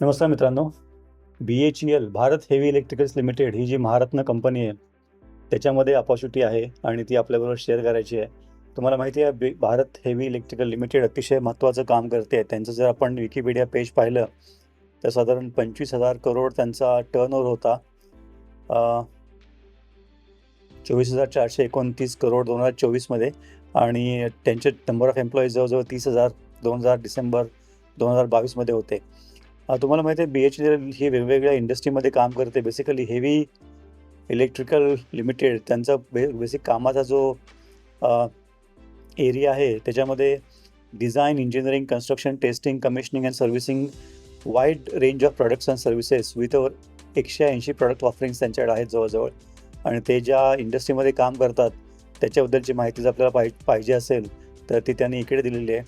नमस्कार मित्रांनो. B H E L Bharat heavy electricals limited ही जी महारत्न कंपनी आहे त्याच्यामध्ये अपॉर्च्युनिटी आहे आणि ती आपल्याबरोबर शेअर करायची आहे. तुम्हाला माहिती आहे B Bharat heavy electrical limited अतिशय महत्त्वाचं काम करते. त्यांचं जर आपण विकिपीडिया पेज पाहिलं तर साधारण पंचवीस हजार करोड त्यांचा टर्न ओव्हर होता चोवीस हजार चारशे एकोणतीस करोड दोन हजार चोवीसमध्ये आणि त्यांचे नंबर ऑफ एम्प्लॉईज जवळजवळ तीस हजार दोन हजार डिसेंबर दोन हजार बावीसमध्ये होते. तुम्हाला माहिती आहे बी एच एल ही वेगवेगळ्या इंडस्ट्रीमध्ये काम करते. बेसिकली हेवी इलेक्ट्रिकल लिमिटेड त्यांचा बे बेसिक कामाचा जो एरिया आहे त्याच्यामध्ये design engineering construction testing commissioning and servicing wide range of products and services with एकशे ऐंशी प्रॉडक्ट ऑफरिंग्स त्यांच्याकडे आहेत जवळजवळ. आणि ते ज्या इंडस्ट्रीमध्ये काम करतात त्याच्याबद्दलची माहिती जर आपल्याला पाहि पाहिजे असेल तर ती त्यांनी इकडे दिलेली आहे.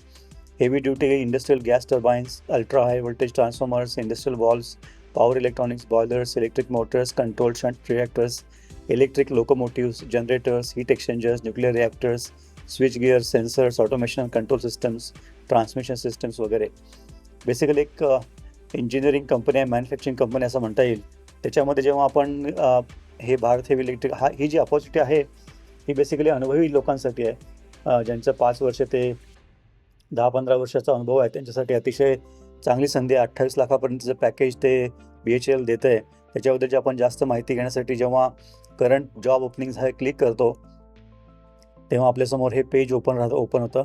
Heavy duty industrial gas turbines ultra high voltage transformers industrial valves power electronics boilers electric motors control shunt reactors electric locomotives generators heat exchangers nuclear reactors switch gears sensors automation control systems transmission systems वगैरे. Basically एक uh, engineering company आहे manufacturing company असं म्हणता येईल. त्याच्यामध्ये जेव्हा आपण uh, हे भारत हेवी इलेक्ट्रिक हा ही जी अपॉर्च्युनिटी आहे ही बेसिकली अनुभवी लोकांसाठी आहे. Uh, ज्यांचं पाच वर्ष ते दहा पंधरा वर्षाचा अनुभव आहे. त्यांच्यासाठी अतिशय चांगली संधी आहे. अठ्ठावीस लाखापर्यंतचं पॅकेज ते बी एच एल देतं आहे त्याच्याबद्दलची आपण जास्त माहिती घेण्यासाठी जेव्हा करंट जॉब ओपनिंग्स हा क्लिक करतो तेव्हा आपल्यासमोर हे पेज ओपन राहतं ओपन होतं.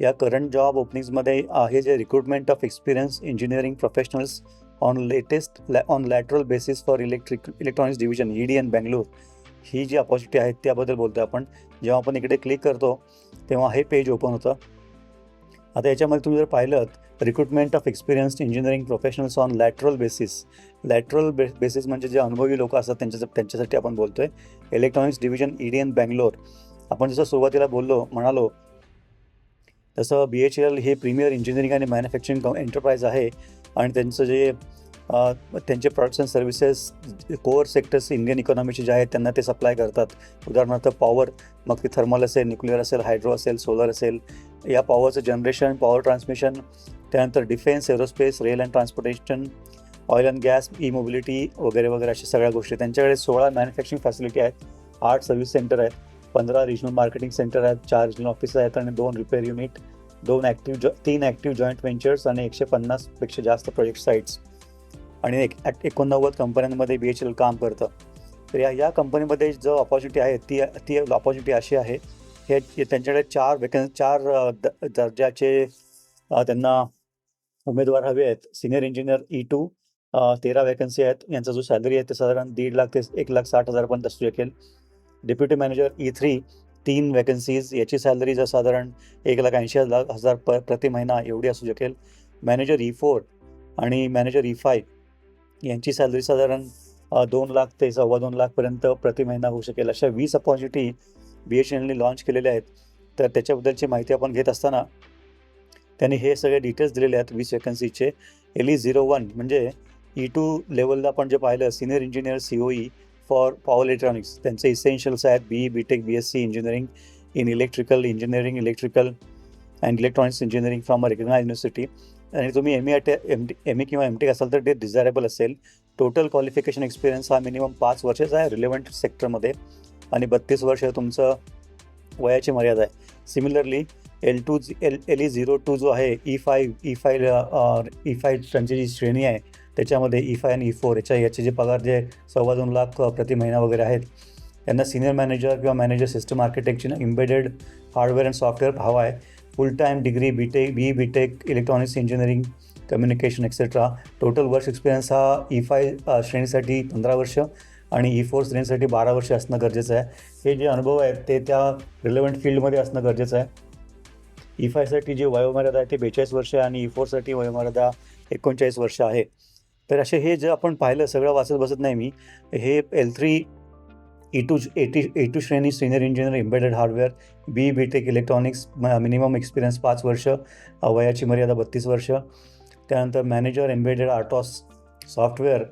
या करंट जॉब ओपनिंग्समध्ये आहे जे recruitment of experience engineering professionals on latest on lateral basis for electric electronics division E D N Bangalore ही जी अपॉर्च्युनिटी आहे त्याबद्दल बोलतो आपण. जेव्हा आपण इकडे क्लिक करतो तेव्हा हे पेज ओपन होतं. आता याच्यामध्ये तुम्ही जर पाहिलं recruitment of experienced engineering professionals on lateral basis lateral बे बेसिस म्हणजे जे अनुभवी लोक असतात त्यांच्या त्यांच्यासाठी आपण बोलतोय. इलेक्ट्रॉनिक्स डिव्हिजन ईडीएन बँगलोर आपण जसं सुरुवातीला बोललो म्हणालो तसं बी एच एल हे प्रीमियर इंजिनिअरिंग आणि मॅन्युफॅक्चरिंग एंटरप्राइज आहे. आणि त्यांचं जे त्यांचे products and services core sectors Indian इकॉनॉमीचे जे आहेत त्यांना ते सप्लाय करतात. उदाहरणार्थ पॉवर मग ते थर्मल असेल न्यूक्लिअर असेल हायड्रो असेल सोलर असेल. या पॉवरचं जनरेशन पॉवर ट्रान्समिशन त्यानंतर defence aerospace rail and transportation oil and gas E mobility वगैरे वगैरे अशा सगळ्या गोष्टी त्यांच्याकडे सोळा मॅन्युफॅक्चरिंग फॅसिलिटी आहेत आठ सर्व्हिस सेंटर आहेत पंधरा रिजनल मार्केटिंग सेंटर आहेत चार रिजनल ऑफिस आहेत आणि दोन रिपेअर युनिट दोन ॲक्टिव्ह जॉ तीन ॲक्टिव्ह जॉईंट व्हेंचर्स आणि एकशे पन्नासपेक्षा जास्त प्रोजेक्ट साईट्स आणि एक एकोणनव्वद कंपन्यांमध्ये बी एच एल काम करतं. तर या या कंपनीमध्ये जो अपॉर्च्युनिटी आहे ती ती ऑपॉर्च्युनिटी अशी आहे हे त्यांच्याकडे चार वेकन चार द- दर्जाचे त्यांना उमेदवार हवे आहेत. सिनियर इंजिनियर ई टू तेरा वॅकन्सी आहेत. यांचा जो सॅलरी आहे ते साधारण दीड लाख ते एक लाख साठ हजारपर्यंत असू शकेल. डेप्युटी मॅनेजर ई थ्री तीन वॅकन्सीज याची सॅलरी जर साधारण एक लाख ऐंशी हजार हजार प प्रति महिना एवढी असू शकेल. मॅनेजर ई फोर आणि मॅनेजर ई फाय यांची सॅलरी साधारण दोन लाख ते सव्वा दोन लाखपर्यंत प्रति महिना होऊ शकेल. अशा वीस अपॉर्च्युनिटी बी एच एलने लॉन्च केलेल्या आहेत. तर त्याच्याबद्दलची माहिती आपण घेत असताना त्यांनी हे सगळे डिटेल्स दिलेले आहेत वीस वेकन्सीचे एल ई झिरो वन म्हणजे ई टू लेवलला आपण जे पाहिलं senior engineer C O E for power electronics त्यांचे इसेन्शियल्स आहेत B B tech B S C engineering in electrical engineering electrical and electronics engineering from a recognise university आणि तुम्ही M A M M A किंवा M tech असाल तर ते desirable असेल. Total qualification experience हा मिनिमम पाच वर्षाचा आहे रिलेव्हंट सेक्टरमध्ये आणि बत्तीस वर्ष तुमचं वयाची मर्यादा आहे. Similarly L two L L E zero two जो आहे E five E five E five त्यांची जी श्रेणी आहे त्याच्यामध्ये e ई फाय आणि e ई फोर याच्या याचे जे पगार जे सव्वा दोन लाख प्रति महिना वगैरे आहेत त्यांना सिनियर मॅनेजर किंवा manager system architecture embedded hardware and software हवा आहे. Full time degree B tech B B tech electronics engineering communication etcetera total work experience हा e ई फाय uh, श्रेणीसाठी पंधरा वर्ष आणि e ई फोर श्रेणीसाठी बारा वर्ष असणं गरजेचं आहे. हे जे अनुभव आहेत ते त्या रिलेव्हंट फील्डमध्ये असणं गरजेचं आहे. E ई फायसाठी जी वयोमर्यादा आहे ते बेचाळीस वर्ष आहे आणि ई फोरसाठी वयोमर्यादा एकोणचाळीस वर्ष आहे. तर असे हे जे आपण पाहिलं सगळं वाचत बसत नाही मी हे L three E two eighty A two श्रेणी senior engineer embedded hardware B B tech electronics minimum experience पाच वर्ष वयाची मर्यादा बत्तीस वर्ष. त्यानंतर manager embedded RTOS software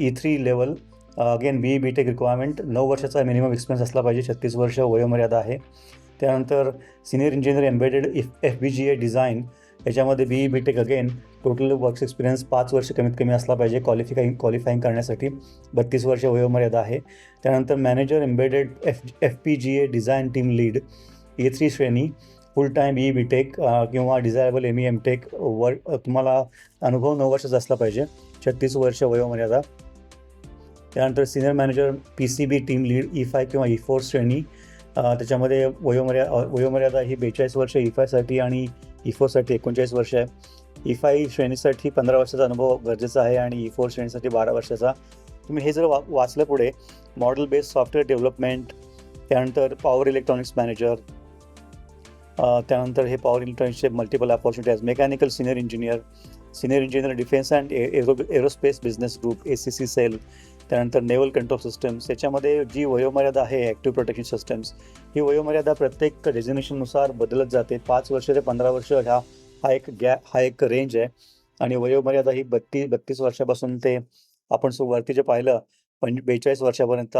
E three level again B B tech requirement नऊ वर्षाचा मिनिमम एक्सपिरियन्स असला पाहिजे छत्तीस वर्ष वयोमर्यादा आहे. त्यानंतर senior engineer embedded F F B G A design याच्यामध्ये B B tech again total works experience पाच वर्ष कमीत कमी असला पाहिजे. क्वालिफिकाईंग क्वालिफाईंग करण्यासाठी बत्तीस वर्ष वयोमर्यादा आहे. त्यानंतर manager embedded F F P G A design team lead A three श्रेणी full time E B tech किंवा desirable M E M tech वर तुम्हाला अनुभव नऊ वर्षाचा असला पाहिजे. छत्तीस वर्ष वयोमर्यादा. त्यानंतर senior manager P C B team lead E five किंवा e ई फोर श्रेणी त्याच्यामध्ये वयोमर्या वयोमर्यादा ही बेचाळीस वर्ष e ई फायसाठी आणि E ई एकोणचाळीस वर्ष आहे. E ई फाय श्रेणीसाठी पंधरा वर्षाचा अनुभव गरजेचा आहे आणि e ई फोर श्रेणीसाठी बारा वर्षाचा. तुम्ही हे जर वा वाचलं पुढे मॉडेल बेस्ड सॉफ्टवेअर डेव्हलपमेंट त्यानंतर पॉवर इलेक्ट्रॉनिक्स मॅनेजर त्यानंतर हे power इलेक्ट्रॉनिक्सचे multiple opportunities mechanical senior engineer senior engineer defence and aero aerospace business group A C C cell त्यानंतर नेव्हल कंट्रोल सिस्टम्स याच्यामध्ये जी वयोमर्यादा आहे ॲक्टिव्ह प्रोटेक्शन सिस्टम्स ही वयोमर्यादा प्रत्येक डेझिनेशननुसार बदलत जाते. पाच वर्ष ते पंधरा वर्ष ह्या हा एक गॅ हा एक रेंज आहे. आणि वयोमर्यादा ही बत्तीस बत्तीस वर्षापासून ते आपण वरती जे पाहिलं पण बेचाळीस वर्षापर्यंत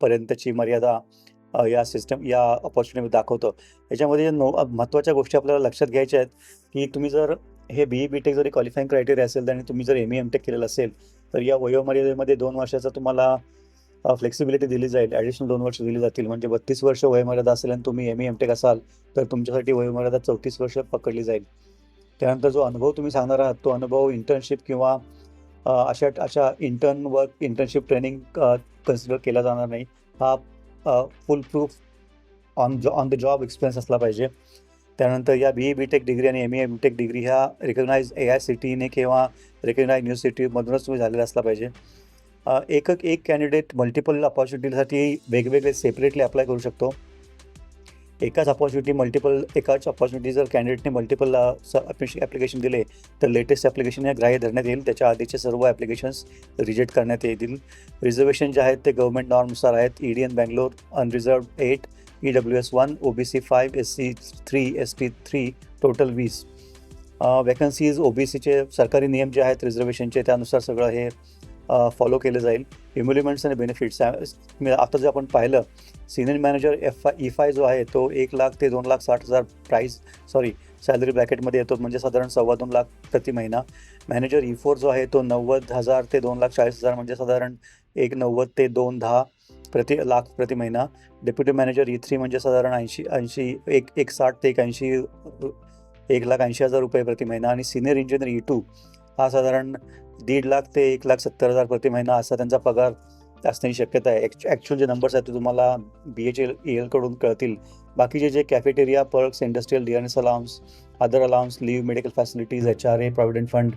पर्यंतची मर्यादा या सिस्टम या ऑपॉर्च्युनिटी दाखवतो. याच्यामध्ये जे नो महत्त्वाच्या गोष्टी आपल्याला लक्षात घ्यायच्या आहेत की तुम्ही जर हे बी ई बी टेक जरी क्वालिफाईंग क्रायटेरिया असेल आणि तुम्ही जर एम ई एम टेक केलेलं असेल तर या वयोमर्यादेमध्ये दोन वर्षाचा तुम्हाला फ्लेक्सिबिलिटी दिली जाईल. ॲडिशनल दोन वर्ष दिली जातील. म्हणजे बत्तीस वर्ष वयोमर्यादा असेल आणि तुम्ही एम ई एम टेक असाल तर तुमच्यासाठी वयोमर्यादा चौतीस वर्ष पकडली जाईल. त्यानंतर जो अनुभव तुम्ही सांगणार आहात तो अनुभव इंटर्नशिप किंवा अशा अशा intern work internship training consider केला जाणार नाही. हा फुल प्रूफ ऑन जॉ ऑन द जॉब एक्सपिरियन्स असला पाहिजे. त्यानंतर या B E B tech degree आणि M A M tech degree ह्या रिकग्नाइज ए आय सी टीने किंवा रिकग्नाइज युनिव्हर्सिटीमधूनच तुम्ही झालेला असला पाहिजे. एक एक कॅन्डिडेट मल्टिपल अपॉर्च्युनिटीसाठी वेगवेगळे सेपरेटली अप्लाय करू शकतो. एकाच अपॉर्च्युनिटी मल्टिपल एकाच अपॉर्च्युनिटी जर कॅन्डिडेटने मल्टिपल ॲप्लिकेशन दिले तर लेटेस्ट ॲप्लिकेशन हे ग्राह्य धरण्यात येईल. त्याच्या आधीचे सर्व ॲप्लिकेशन्स रिजेक्ट करण्यात येतील. रिझर्वेशन जे आहेत ते गव्हर्मेंट नॉर्मनुसार आहेत. ED N Bangalore unreserve eight E W S one O B C five S C three S T three total वीस. वॅकन्सीज ओ बी सीचे सरकारी नियम जे आहेत रिझर्वेशनचे त्यानुसार सगळं हे फॉलो केलं जाईल. इम्युलिमेंट्स आणि बेनिफिट्स आता जे आपण पाहिलं senior manager F I E five जो आहे तो एक लाख ते दोन लाख साठ हजार प्राईस सॉरी सॅलरी ब्रॅकेटमध्ये येतो म्हणजे साधारण सव्वा दोन लाख प्रति महिना. मॅनेजर ई फोर जो आहे तो नव्वद हजार ते दोन लाख चाळीस हजार म्हणजे साधारण एक नव्वद ते दोन दहा प्रति लाख प्रति महिना. डेप्युटी मॅनेजर ई थ्री म्हणजे साधारण ऐंशी ऐंशी एक एक साठ ते एक ऐंशी एक लाख ऐंशी हजार रुपये प्रति महिना. आणि सिनियर इंजिनियर ई टू हा साधारण दीड लाख ते एक लाख सत्तर हजार प्रति महिना असा त्यांचा पगार असण्याची शक्यता आहे. ॲक्च ॲक्च्युअल जे नंबर्स आहेत ते तुम्हाला बी एच एल ई एलकडून कळतील. बाकीचे जे cafeteria perks industrial dearness allowance other allowance leave medical facilities H R A provident fund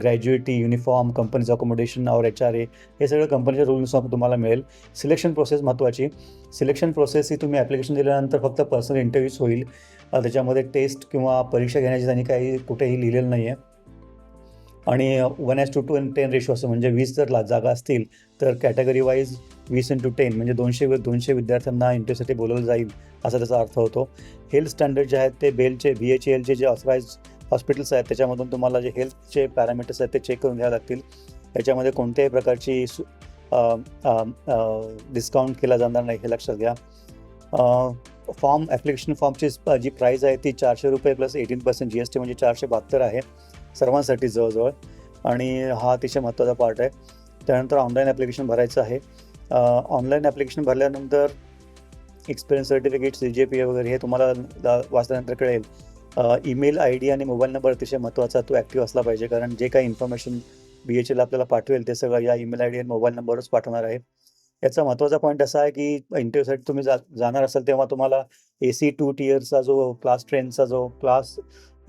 gratuity uniform कंपनीचं अकोमोडेशन और एच आर ए हे सगळं कंपनीच्या रूलनुसार तुम्हाला मिळेल. सिलेक्शन प्रोसेस महत्त्वाची सिलेक्शन प्रोसेस ही तुम्ही ॲप्लिकेशन दिल्यानंतर फक्त पर्सनल इंटरव्ह्यूज होईल. त्याच्यामध्ये टेस्ट किंवा परीक्षा घेण्याची त्यांनी काही कुठेही लिहिलेलं नाही आहे आणि one as two two and ten ratio असं म्हणजे वीस जर ला जागा असतील तर कॅटेगरी वाईज वीस इंटू टेन म्हणजे दोनशे दोनशे विद्यार्थ्यांना इंटरव्ह्यूसाठी बोलवलं जाईल असा त्याचा अर्थ होतो. हेल्थ स्टँडर्ड जे आहेत ते बेलचे बी एच एलचे जे ऑथराईज हॉस्पिटल्स आहेत त्याच्यामधून तुम्हाला जे हेल्थचे पॅरामीटर्स आहेत ते चेक करून घ्यावे लागतील. त्याच्यामध्ये कोणत्याही प्रकारची डिस्काउंट केला जाणार नाही हे लक्षात घ्या. फॉर्म ॲप्लिकेशन फॉर्मची जी प्राईज आहे ती चारशे रुपये plus eighteen percent G S T म्हणजे चारशे बहात्तर आहे सर्वांसाठी जवळजवळ. आणि हा अतिशय महत्त्वाचा पार्ट आहे. त्यानंतर ऑनलाईन ॲप्लिकेशन भरायचं आहे. ऑनलाईन ॲप्लिकेशन भरल्यानंतर experience certificate C J P वगैरे हे तुम्हाला दा- वाचल्यानंतर कळेल. ईमेल आय डी आणि मोबाईल नंबर अतिशय महत्त्वाचा तो ॲक्टिव्ह असला पाहिजे. कारण जे काही इन्फॉर्मेशन बी एच एल आपल्याला पाठवेल ते सगळं या ईमेल आय डी आणि मोबाईल नंबरच पाठवणार आहे. याचा महत्त्वाचा पॉईंट असा आहे की इंटरव्ह्यूसाठी तुम्ही जा जाणार असाल तेव्हा तुम्हाला ए सी टू टियरचा जो क्लास ट्रेनचा जो class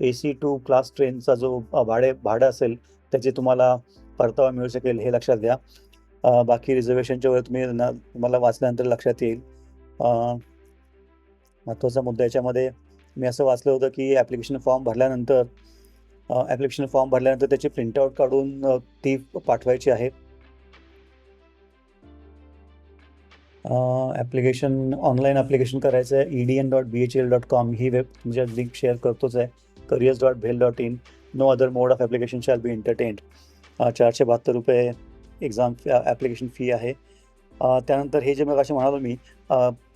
A C two class ट्रेनचा जो भाडे भाडं असेल त्याचे तुम्हाला परतावा मिळू शकेल हे लक्षात घ्या. बाकी रिझर्वेशनच्या वेळी तुम्ही न तुम्हाला वाचल्यानंतर लक्षात येईल. महत्त्वाचा मुद्दा याच्यामध्ये मी असं वाचलं होतं की ॲप्लिकेशन फॉर्म भरल्यानंतर ॲप्लिकेशन फॉर्म भरल्यानंतर त्याची प्रिंटआउट काढून ती पाठवायची आहे. ॲप्लिकेशन ऑनलाईन ॲप्लिकेशन करायचं आहे. E D N dot B H L dot com ही वेब तुमच्या लिंक शेअर करतोच आहे. Careers dot bhel dot in no other mode of application shall be entertained चारशे बहात्तर रुपये एक्झाम ॲप्लिकेशन फी आहे. त्यानंतर हे जे मग असे म्हणालो मी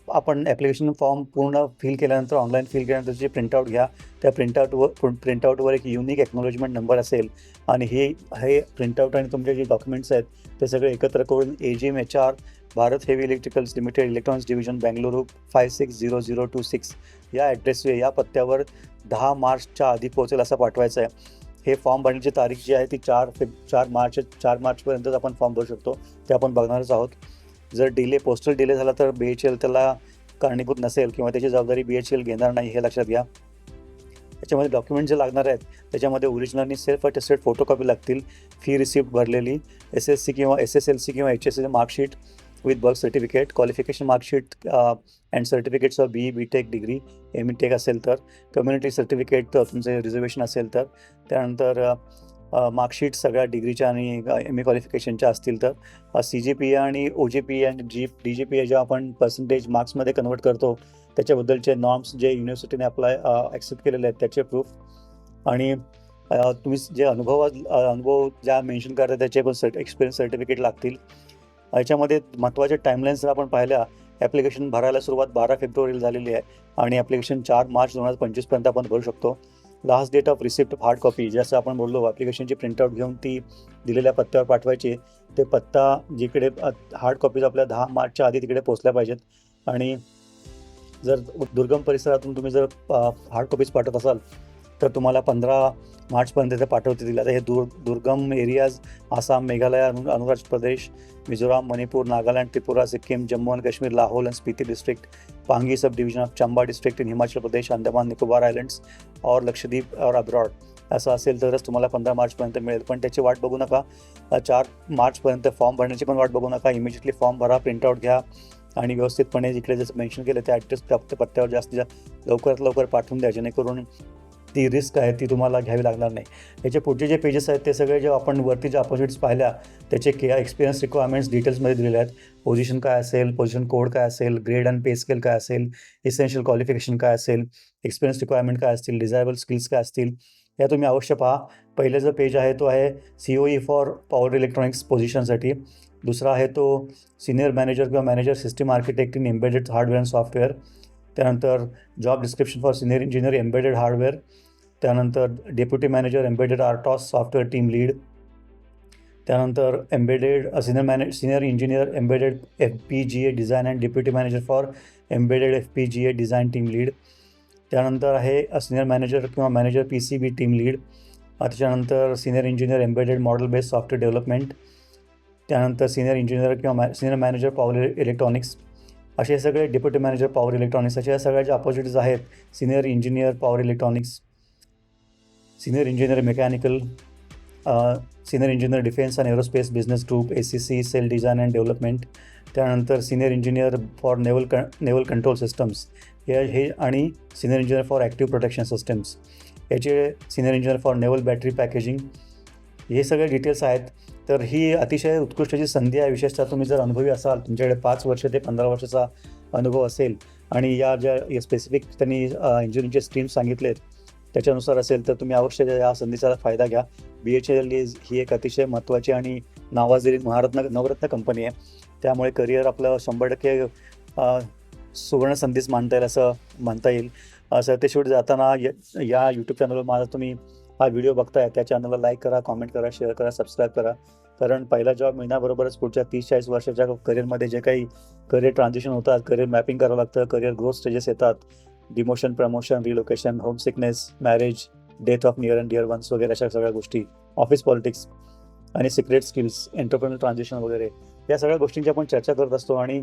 आपण ॲप्लिकेशन फॉर्म पूर्ण फिल केल्यानंतर ऑनलाईन फिल केल्यानंतर जे प्रिंटआउट घ्या त्या प्रिंटआउटवर प्रिंटआउटवर एक युनिक एक्नॉलेजमेंट नंबर असेल. आणि हे हे प्रिंटआउट आणि तुमचे जे डॉक्युमेंट्स आहेत ते सगळे एकत्र करून A G M H R Bharat heavy electricals limited electronics division Bengaluru five six zero zero two six या ॲड्रेसवर या पत्त्यावर दहा मार्चच्या आधी पोहोचेल असं पाठवायचं आहे. हे फॉर्म भरण्याची तारीख जी आहे ती चार फेब चार मार्च चार मार्चपर्यंतच आपण फॉर्म भरू शकतो. ते आपण बघणारच आहोत. जर डिले पोस्टल डिले झाला तर बी एच एल त्याला कारणीभूत नसेल किंवा त्याची जबाबदारी बी एच एल घेणार नाही हे लक्षात घ्या. त्याच्यामध्ये डॉक्युमेंट जे लागणार आहेत त्याच्यामध्ये ओरिजिनलनी सेल्फ अटेस्टेड फोटोकॉपी लागतील. फी रिसिप्ट भरलेली एस एस सी किंवा एस एस एल सी किंवा H S C marksheet with birth certificate qualification marksheet and certificates of B B tech degree M E tech असेल तर. Community certificate तुमचे reservation असेल तर. त्यानंतर marksheet सगळ्या डिग्रीच्या आणि एम ए क्वालिफिकेशनच्या असतील तर. सी जी पी ए आणि ओ जी पी ए आणि G D G P A जेव्हा आपण पर्सेंटेज मार्क्समध्ये कन्वर्ट करतो त्याच्याबद्दलचे नॉर्म्स जे युनिव्हर्सिटीने अप्लाय ॲक्सेप्ट केलेले आहेत त्याचे प्रूफ आणि तुम्ही जे अनुभव अनुभव ज्या मेन्शन करता त्याचे पण सर्ट एक्सपिरियन्स सर्टिफिकेट लागतील. याच्यामध्ये महत्त्वाच्या टाईमलाईन्स जर आपण पाहिल्या ॲप्लिकेशन भरायला सुरुवात बारा फेब्रुवारीला झालेली आहे. आणि ॲप्लिकेशन चार मार्च दोन हजार पंचवीसपर्यंत आपण भरू शकतो. Last date of receipt hard copy जसं आपण बोललो ॲप्लिकेशनची प्रिंटआउट घेऊन ती दिलेल्या पत्त्यावर पाठवायची ते पत्ता जिकडे हार्ड कॉपीज आपल्या दहा मार्चच्या आधी तिकडे पोचल्या पाहिजेत. आणि जर दुर्गम परिसरातून तुम्ही जर हार्ड कॉपीज पाठवत असाल तर तुम्हाला पंधरा मार्चपर्यंत ते पाठवतील. आता हे दुर् दुर्गम एरियाज आसाम मेघालय अनु अरुणाचल प्रदेश मिझोराम मणिपूर नागालँड त्रिपुरा सिक्कीम जम्मू आणि Kashmir Lahaul and Spiti district Pangi sub division of Chamba district in Himachal Pradesh Andaman Nicobar islands और लक्षद्वीप और अब्रॉड असं असेल तरच तुम्हाला पंधरा मार्चपर्यंत मिळेल. पण त्याची वाट बघू नका. चार मार्चपर्यंत फॉर्म भरण्याची पण वाट बघू नका. इमिजिएटली फॉर्म भरा प्रिंटआउट घ्या आणि व्यवस्थितपणे जिकडे जसं मेन्शन केलं त्या ॲड्रेस प्राप्त पत्त्यावर जास्तीत जास्त लवकरात लवकर पाठवून द्या. जेणेकरून ती रिस्क आहे ती तुम्हाला घ्यावी लागणार नाही. याचे पुढचे जे पेजेस आहेत ते सगळे जे आपण वरती जे अपॉर्च्युनिटीज पाहिल्या त्याचे के एक्सपिरियन्स रिक्वायरमेंट्स डिटेल्समध्ये दिलेले आहेत. पोझिशन काय असेल पोझिशन कोड काय असेल ग्रेड अँड पे स्केल काय असेल इसेन्शियल क्वालिफिकेशन काय असेल एक्सपिरियन्स रिक्वायरमेंट काय असतील डिझायबल स्किल्स काय असतील या तुम्ही अवश्य पहा. पहिलं जो पेज आहे तो आहे C O E for power electronics पोझिशनसाठी दुसरा आहे तो सिनियर मॅनेजर किंवा manager system architect in embedded hardware and software त्यानंतर job description for senior engineer embedded hardware त्यानंतर deputy manager embedded RTOS software team lead त्यानंतर embedded senior मॅने senior engineer embedded F P G A design and deputy manager for embedded F P G A design team lead. त्यानंतर आहे senior manager किंवा manager P C B team lead. त्याच्यानंतर senior engineer embedded model based software development. त्यानंतर senior engineer किंवा मॅ senior manager power electronics. असे सगळे deputy manager power electronics अशा सगळ्या ज्या अपॉर्च्युनिटीज आहेत senior engineer power electronics senior engineer mechanical senior engineer defence and aerospace business group A C C cell design and development त्यानंतर senior engineer for naval क naval control systems हे हे आणि senior engineer for active protection systems याचे senior engineer for naval battery packaging हे सगळे details आहेत. तर ही अतिशय उत्कृष्टची संधी आहे. विशेषतः तुम्ही जर अनुभवी असाल तुमच्याकडे पाच वर्ष ते पंधरा वर्षाचा अनुभव असेल आणि या ज्या स्पेसिफिक त्यांनी इंजिनिअरिंगचे स्ट्रीम सांगितलेत त्याच्यानुसार असेल तर तुम्ही अवश्य या संधीचा फायदा घ्या. बी एच एल ही एक अतिशय महत्त्वाची आणि नावाजलेली महारत्न नवरत्न कंपनी आहे. त्यामुळे करिअर आपलं शंभर टक्के सुवर्ण संधीच मानता येईल असं म्हणता येईल. सत्यशूट जाताना या यूट्यूब चॅनलवर माझा तुम्ही हा व्हिडिओ बघताय. त्या चॅनलला लाईक करा कॉमेंट करा शेअर करा सबस्क्राईब करा. कारण पहिला जॉब मिळण्याबरोबरच पुढच्या तीस चाळीस वर्षाच्या करिअरमध्ये जे काही करिअर ट्रान्झिशन होतात करिअर मॅपिंग करावं लागतं करिअर ग्रोथ स्टेजेस येतात. Demotion promotion relocation home sickness marriage death of near and dear ones वगैरे अशा सगळ्या गोष्टी ऑफिस पॉलिटिक्स आणि सिक्रेट स्किल्स एंटरप्रेनर ट्रान्झिशन वगैरे या सगळ्या गोष्टींची आपण चर्चा करत असतो आणि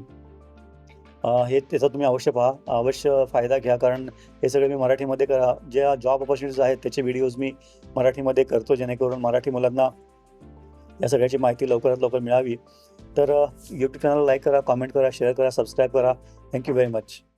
हे त्याचा तुम्ही अवश्य पहा अवश्य फायदा घ्या कारण हे सगळे मी मराठीमध्ये करा ज्या जॉब ऑपॉर्च्युनिटीज आहेत त्याचे व्हिडिओज मी मराठीमध्ये करतो जेणेकरून मराठी मुलांना या सगळ्याची माहिती लवकरात लवकर मिळावी. तर यूट्यूब चॅनल लाईक करा कॉमेंट करा शेअर करा सबस्क्राईब करा. Thank you very much